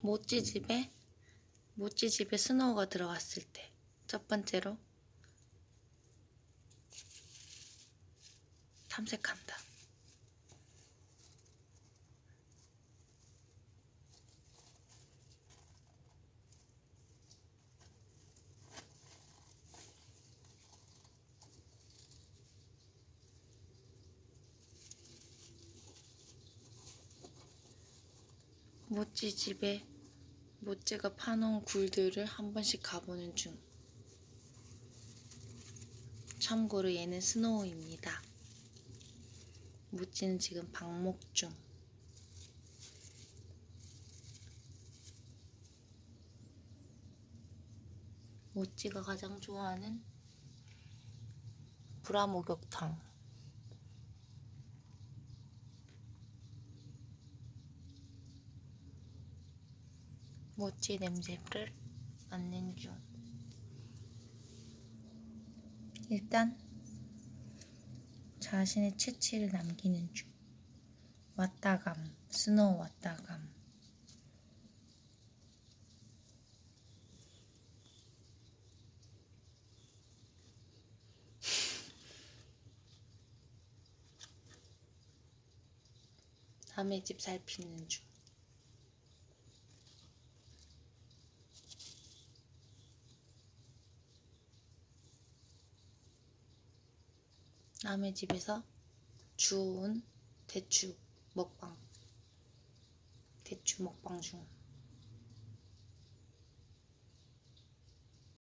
모찌 집에 모찌 집에 스노우가 들어왔을 때 첫 번째로 탐색한다. 모찌 집에 모찌가 파놓은 굴들을 한 번씩 가보는 중. 참고로 얘는 스노우입니다. 모찌는 지금 방목 중. 모찌가 가장 좋아하는 브라 목욕탕. 모찌 냄새를 맡는 중. 일단 자신의 채취를 남기는 중. 왔다감, 스노우 왔다감. 남의 집 살피는 중. 남의 집에서 주운 대추 먹방. 대추 먹방 중.